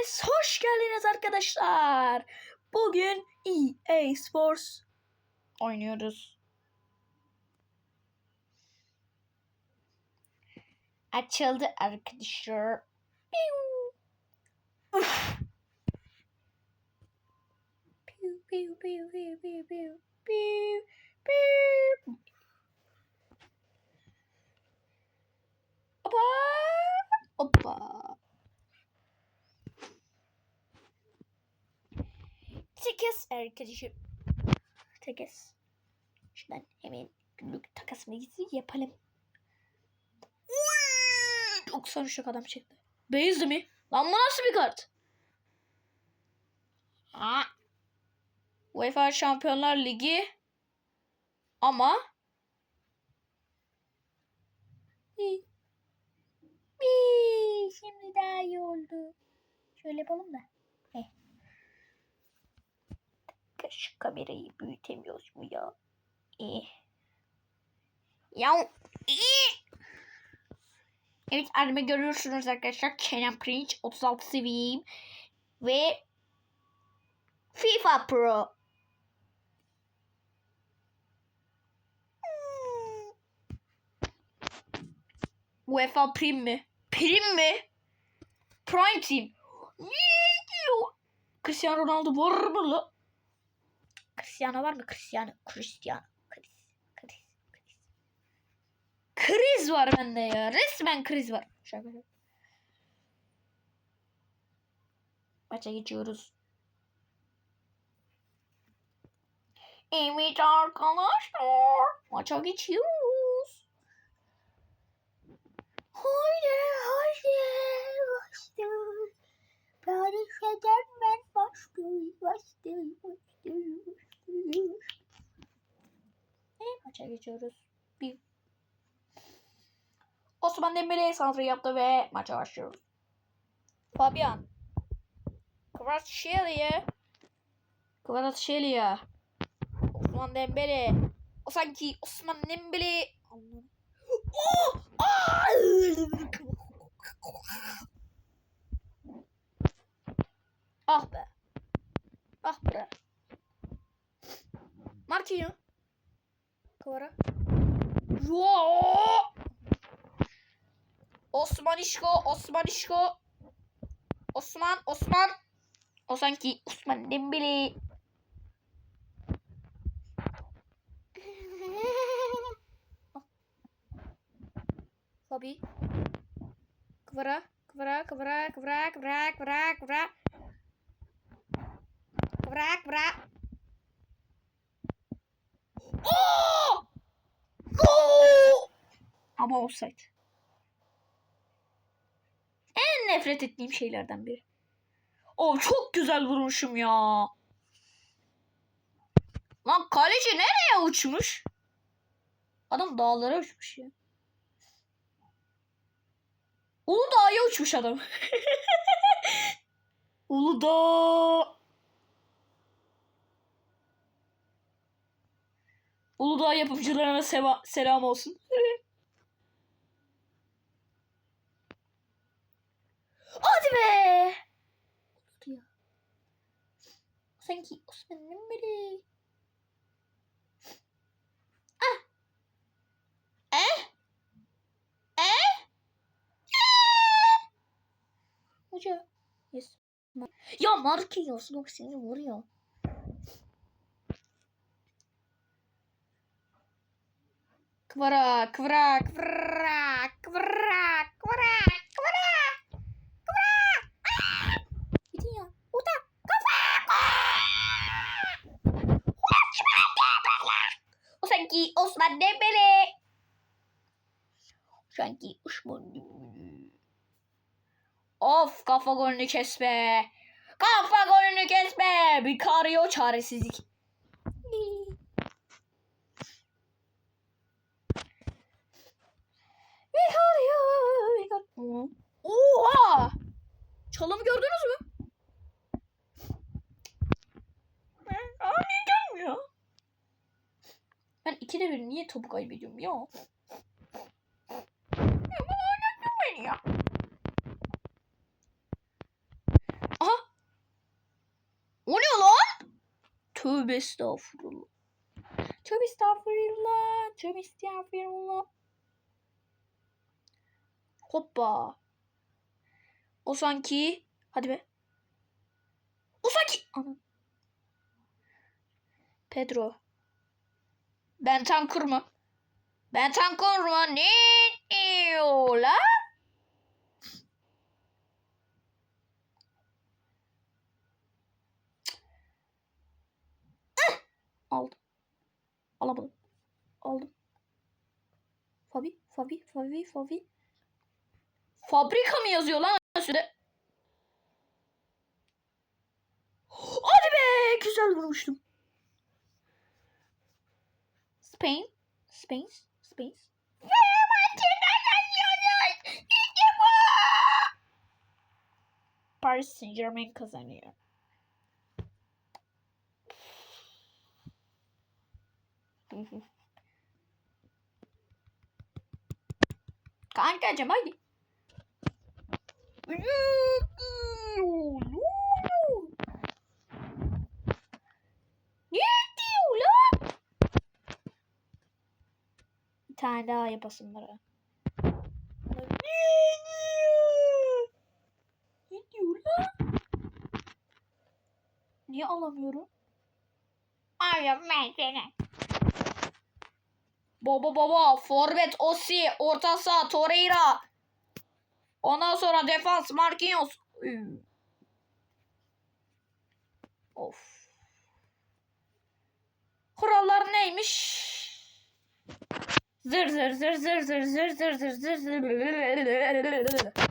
Hepiniz hoş geldiniz arkadaşlar. Bugün EA Sports oynuyoruz. Açıldı arkadaşlar. Piu. Uf. Piu, piu, piu, piu, piu, piu, piu, piu. Hoppa. Hoppa. Takas arkadaşım. Takas. Şuradan hemen günlük takasımızı yapalım. 93 adam çıktı. Beyazlı mi? Lan bu nasıl bir kart? Ha. UEFA Şampiyonlar Ligi ama İyi. İyi, Şimdi daha iyi oldu. Şöyle yapalım da. Şu kamerayı büyütemiyoruz mu ya? İyi. Ya iyi. Evet anneme görüyorsunuz arkadaşlar. Kenan Prince 36 seviyeyim. Ve FIFA Pro. UEFA Prim mi? Prim mi? Prime Team. Cristiano Ronaldo var mı la? Cristiano var mı? Cristiano. Cristiano. Kriz. Kriz. Kriz. Kriz var bende ya. Resmen kriz var. Şaka. Maça geçiyoruz. Evet arkadaşlar. Maça geçiyoruz. Haydi haydi. Başlıyoruz. Paris Saint-Germain başlıyor. Başlıyor. Başlıyor. Başlıyor. Ve maça geçiyoruz. Bir. Osman Dembele santrı yaptı ve maça başlıyoruz. Fabian. Kvaratskhelia. Kvaratskhelia. Osman Dembele. O sanki Osman Dembele. Allah'ım. Oh! Ah! Ah be. Ah be. Marquinhos. Kvara. Yo! Osman İşko, Osman İşko. Osman, Osman. O sanki Osman Dembele. Fabi. Kvara, kvara, kvara, kvara, kvara, kvara, kvara. Kvara, kvara. Ama offside. En nefret ettiğim şeylerden biri. O çok güzel vurmuşum ya. Lan kaleci nereye uçmuş? Adam dağlara uçmuş ya. Uludağ'a uçmuş adam. Uludağ. Uludağ yapımcılarına seva- selam olsun. Hadi be. Oldu ya. Sanki Osman'ın biri. Ah. Eh? Eh? Hoca. Yes. Ya Marquinhos bak seni vuruyor. Kıvara, kıvara, kıvara, kıvara, kıvara, kıvara. Ah! Gidin ya. Orada. Kafa. O sanki Osman Dembele. Sanki Dembele. Of kafa golünü kes be. Kafa golünü kes be. Bir karıyor çaresizlik. Bir karıyor. Oha. Çalımı gördünüz mü? Aa niye gelmiyor? Ben ikide bir niye topu kaybediyorum ya? ya. Aha. O ne lan? Tövbe estağfurullah. Tövbe estağfurullah. Tövbe estağfurullah. Hoppa. O sanki. Hadi be. O sanki. Anam. Pedro. Ben tank kurma. Ben tank kurma. Ne diyorlar? Alamadım. Aldım. Fabi, Fabi, Fabi, Fabi. Fabrika mı yazıyor lan üstünde? Hadi be! Güzel vurmuştum. Spain. Spain. Spain. Paris Saint Germain kazanıyor. Kankacım hadi. Ne diyor lan? Bir tane daha yapasın diyor? Ne diyor lan? Niye alamıyorum? Alıyorum ben seni. Baba baba forvet Osi orta saha Torreira. Ondan sonra defans Marquinhos. Of. Kurallar neymiş? Zır zır zır zır zır zır zır zır zır zır.